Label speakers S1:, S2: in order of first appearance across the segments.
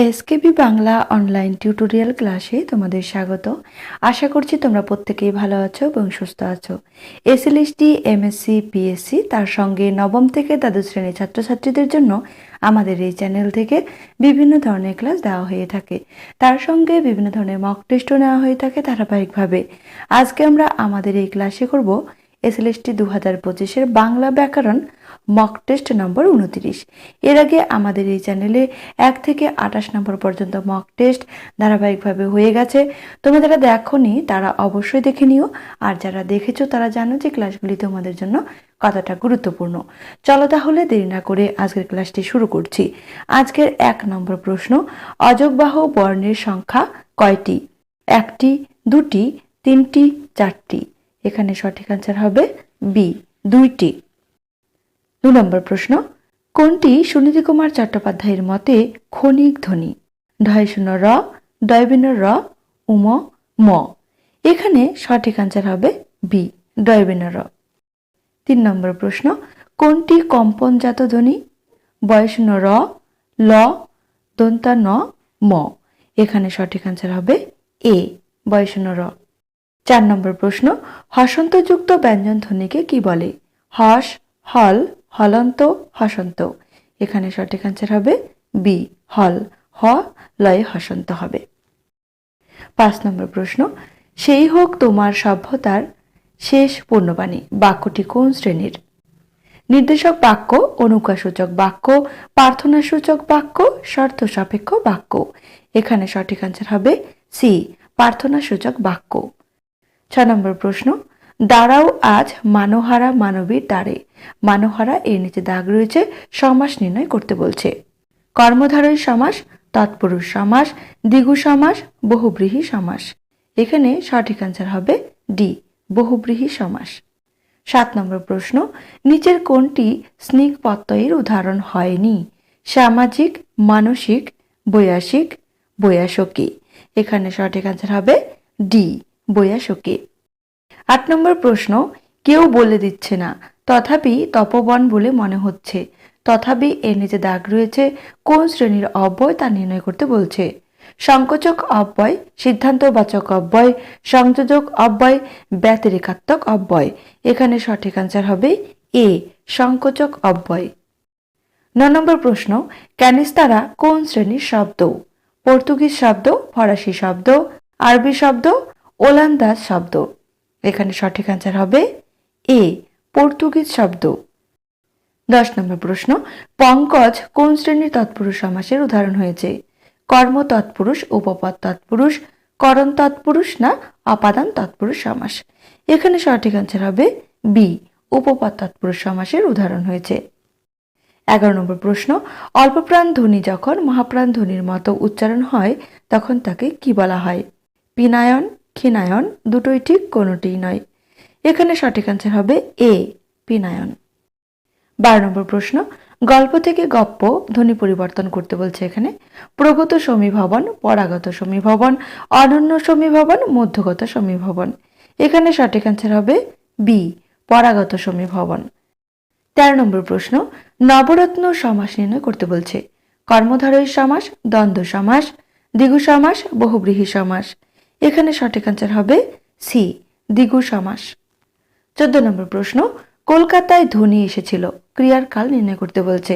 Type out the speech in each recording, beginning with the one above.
S1: SKB Bangla online tutorial ক্লাসে তোমাদের স্বাগত। আশা করছি তোমরা প্রত্যেকেই ভালো আছো এবং সুস্থ আছো। এসএলএসটি এমএসসি পিএসসি তার সঙ্গে নবম থেকে দ্বাদশ শ্রেণির ছাত্রছাত্রীদের জন্য আমাদের এই চ্যানেল থেকে বিভিন্ন ধরনের ক্লাস দেওয়া হয়ে থাকে। তার সঙ্গে বিভিন্ন ধরনের মক টেস্টও নেওয়া হয়ে থাকে ধারাবাহিকভাবে। আজকে আমরা আমাদের এই ক্লাসে করব এসএলএসটি দু হাজার পঁচিশের বাংলা ব্যাকরণ মক টেস্ট নম্বর উনত্রিশ। এর আগে আমাদের এই চ্যানেলে এক থেকে আঠাশ নম্বর পর্যন্ত মক টেস্ট ধারাবাহিকভাবে হয়ে গেছে। তোমরা যারা দেখোনি, তারা অবশ্যই দেখে নিও। আর যারা দেখেছ, তারা জানো যে ক্লাসগুলি তোমাদের জন্য কতটা গুরুত্বপূর্ণ। চলো তাহলে দেরি না করে আজকের ক্লাসটি শুরু করছি। আজকের এক নম্বর প্রশ্ন, অযোগবাহ বর্ণের সংখ্যা কয়টি? একটি, দুটি, তিনটি, চারটি। এখানে সঠিক আনসার হবে বি, দুইটি। দু নম্বর প্রশ্ন, কোনটি সুনীতি কুমার চট্টোপাধ্যায়ের মতে ক্ষণিক ধ্বনি? ঢয় শূন্য র ডয়বিন র, উম, ম। এখানে সঠিক আনসার হবে বি ডয়বিন র। তিন নম্বর প্রশ্ন, কোনটি কম্পনজাত ধ্বনি? বয়শূন্য র, ল, দন্তা ন, ম। এখানে সঠিক আনসার হবে এ বয়শূন্য র। চার নম্বর প্রশ্ন, হসন্তযুক্ত ব্যঞ্জন ধ্বনিকে কি বলে? হস, হল হলন্ত, হসন্ত। এখানে সঠিক আনসার হবে বি হল। হ, লয়ে হসন্ত হবে। পাঁচ নম্বর প্রশ্ন। সেই হোক তোমার সভ্যতার শেষ পূর্ণবাণী, বাক্যটি কোন শ্রেণির? নির্দেশক বাক্য অনুকাসূচক বাক্য, প্রার্থনাসূচক বাক্য শর্ত সাপেক্ষ বাক্য। এখানে সঠিক আনসার হবে সি প্রার্থনাসূচক বাক্য। ছ নম্বর প্রশ্ন। দাঁড়াও, আজ মানহারা মানবীর দ্বারে। মানহারা এর নিচে দাগ রয়েছে, সমাস নির্ণয় করতে বলছে। কর্মধারয় সমাস, তৎপুরুষ সমাস, দ্বিগু সমাস, বহুব্রীহি সমাস। এখানে সঠিক আনসার হবে ডি, বহুব্রীহি সমাস। সাত নম্বর প্রশ্ন, নিচের কোনটি স্নিগ্ধ প্রত্যয়ের উদাহরণ হয়নি? সামাজিক, মানসিক, বৈয়াসিক, বৈয়াসকি। এখানে সঠিক আনসার হবে ডি, বৈয়াসকি। আট নম্বর প্রশ্ন, কেউ বলে দিচ্ছে না, তথাপি তপবন বলে মনে হচ্ছে, তথাপি এর নিচে দাগ রয়েছে, কোন শ্রেণির অব্যয় তা নির্ণয় করতে বলছে, সংকোচক অব্যয়, সিদ্ধান্তবাচক অব্যয়, সংযোজক অব্যয়, ব্যতিরেকাত্মক অব্যয়, এখানে সঠিক আনসার হবে এ, সংকোচক অব্যয়। ন নম্বর প্রশ্ন, ক্যানিস্তারা কোন শ্রেণির শব্দ, পর্তুগিজ শব্দ, ফরাসি শব্দ, আরবি শব্দ, ওলান্দাজ শব্দ? এখানে সঠিক আনসার হবে এ পর্তুগিজ শব্দ। দশ নম্বর প্রশ্ন, পঙ্কজ কোন শ্রেণির তৎপুরুষ সমাসের উদাহরণ হয়েছে? কর্ম তৎপুরুষ, উপপদ তৎপুরুষ, করণ তৎপুরুষ না অপাদান তৎপুরুষ সমাস? এখানে সঠিক আনসার হবে বি উপপদ তৎপুরুষ সমাসের উদাহরণ হয়েছে। এগারো নম্বর প্রশ্ন, অল্পপ্রাণ ধ্বনি যখন মহাপ্রাণ ধ্বনির মতো উচ্চারণ হয়, তখন তাকে কি বলা হয়? পিনায়ন ক্ষীণায়ন দুটোই ঠিক, কোনোটিই নয়। এখানে সঠিক আনসার হবে এ পিনায়ন বারো নম্বর প্রশ্ন, গল্প থেকে গপ্প ধ্বনি পরিবর্তন করতে বলছে এখানে। প্রগত সমীভবন, পরাগত সমীভবন, অনন্য সমীভবন, মধ্যগত সমীভবন। এখানে সঠিক আনসার হবে বি পরাগত সমীভবন। তেরো নম্বর প্রশ্ন, নবরত্ন সমাস নির্ণয় করতে বলছে। কর্মধারয় সমাস, দ্বন্দ্ব সমাস, দ্বিগু সমাস, বহুব্রীহি সমাস। এখানে সঠিক আনসার হবে সি দ্বিগু সমাস। চোদ্দ নম্বর প্রশ্ন, কলকাতায় ধ্বনি এসেছিল, ক্রিয়ার কাল নির্ণয় করতে বলছে।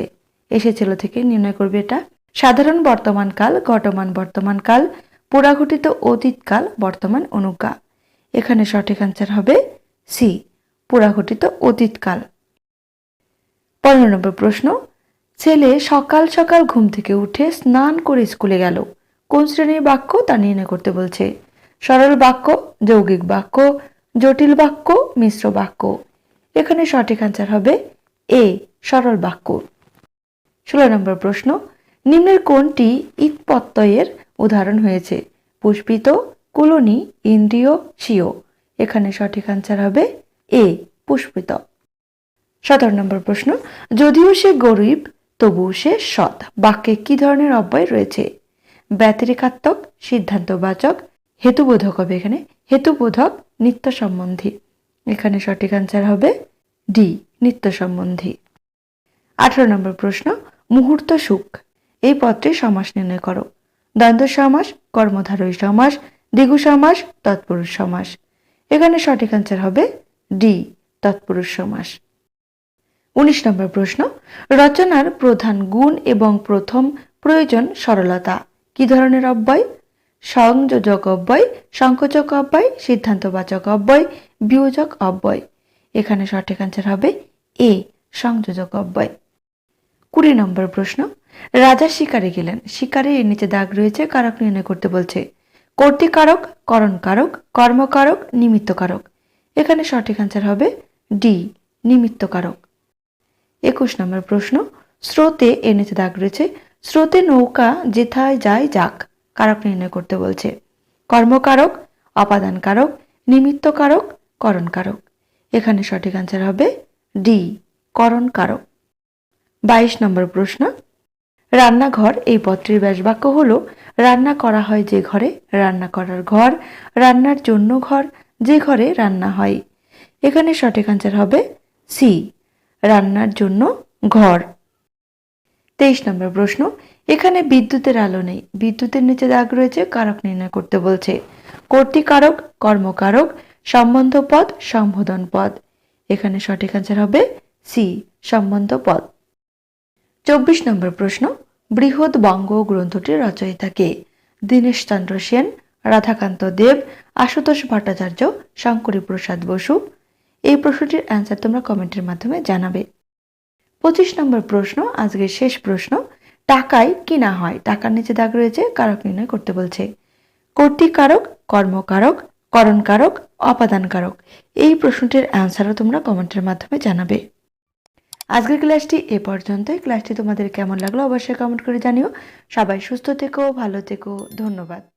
S1: এসেছিল থেকে নির্ণয় করবে এটা। সাধারণ বর্তমান কাল ঘটমান বর্তমান কাল, পুরাঘটিত অতীতকাল বর্তমান অনুজ্ঞা। এখানে সঠিক আনসার হবে সি, পুরাঘটিত অতীতকাল পনেরো নম্বর প্রশ্ন, ছেলে সকাল সকাল ঘুম থেকে উঠে স্নান করে স্কুলে গেল। কোন শ্রেণির বাক্য তা নির্ণয় করতে বলছে? সরল বাক্য, যৌগিক বাক্য, জটিল বাক্য, মিশ্র বাক্য। এখানে সঠিক আনসার হবে এ সরল বাক্য। ষোলো নম্বর প্রশ্ন, নিম্নের কোনটি ইত প্রত্যয়ের উদাহরণ হয়েছে? পুষ্পিত, কুলনি, ইন্দ্রিয় সিও এখানে সঠিক আনসার হবে এ পুষ্পিত। সতেরো নম্বর প্রশ্ন, যদিও সে গরিব, তবুও সে সৎ। বাক্যে কি ধরনের অব্যয় রয়েছে? ব্যতিরেকাত্মক, সিদ্ধান্তবাচক হেতুবোধক হবে এখানে। হেতুবোধক নিত্য সম্বন্ধী এখানে সঠিক আনসার হবে ডি নিত্য সম্বন্ধী আঠারো নম্বর প্রশ্ন, মুহূর্ত সুখ। এই পত্রে সমাস নির্ণয় করো। দ্বন্দ্ব সমাস কর্মধারয় সমাস, দ্বিগু সমাস, তৎপুরুষ সমাস। এখানে সঠিক অ্যান্সার হবে ডি তৎপুরুষ সমাস। উনিশ নম্বর প্রশ্ন, রচনার প্রধান গুণ এবং প্রথম প্রয়োজন সরলতা। কি ধরনের অব্যয়? সংযোজক অব্যয়, সংকোচক অব্যয়, সিদ্ধান্তবাচক অব্যয়, বিয়োজক অব্যয়। এখানে সঠিক অ্যান্সার হবে এ সংযোজক অব্যয়। কুড়ি নম্বর প্রশ্ন, রাজা শিকারে গেলেন। শিকারে এর নিচে দাগ রয়েছে, কারক নির্ণয় করতে বলছে। কর্তৃকারক, করণকারক, কর্মকারক, নিমিত্তকারক। এখানে সঠিক অ্যান্সার হবে ডি নিমিত্তকারক। একুশ নম্বর প্রশ্ন, স্রোতে এর নিচে দাগ রয়েছে। স্রোতে নৌকা যেথায় যায় যাক। কারক নির্ণয় করতে বলছে। কর্মকারক, অপাদানকারক, নিমিত্তকারক, করণকারক। এখানে সঠিক অ্যান্সার হবে ডি করণকারক। বাইশ নম্বর প্রশ্ন। রান্নাঘর, এই পত্রের ব্যাসবাক্য হলো, রান্না করা হয় যে ঘরে, রান্না করার ঘর, রান্নার জন্য ঘর, যে ঘরে রান্না হয়। এখানে সঠিক অ্যান্সার হবে সি রান্নার জন্য ঘর। তেইশ নম্বর প্রশ্ন, এখানে বিদ্যুতের আলো নেই। বিদ্যুতের নিচে দাগ রয়েছে, কারক নির্ণয় করতে বলছে। কর্তৃকারক, কর্মকারক, সম্বন্ধ পদ, সম্বোধন পদ। এখানে সঠিক অ্যান্সার হবে সি, সম্বন্ধ পদ। চব্বিশ নম্বর প্রশ্ন, বৃহৎ বঙ্গ গ্রন্থটির রচয়িতা কে? দীনেশচন্দ্র সেন, রাধাকান্ত দেব, আশুতোষ ভট্টাচার্য, শঙ্করী প্রসাদ বসু। এই প্রশ্নটির অ্যান্সার তোমরা কমেন্টের মাধ্যমে জানাবে। পঁচিশ নম্বর প্রশ্ন, আজকের শেষ প্রশ্ন, টাকায় কিনা হয়? টাকার নিচে দাগ রয়েছে, কারক নির্ণয় করতে বলছে। কর্তৃকারক, কর্মকারক, করণকারক, অপাদানকারক, এই প্রশ্নটির অ্যান্সারও তোমরা কমেন্টের মাধ্যমে জানাবে। আজকের ক্লাসটি এ পর্যন্তই। ক্লাসটি তোমাদের কেমন লাগল অবশ্যই কমেন্ট করে জানিও। সবাই সুস্থ থেকো, ভালো থেকো। ধন্যবাদ।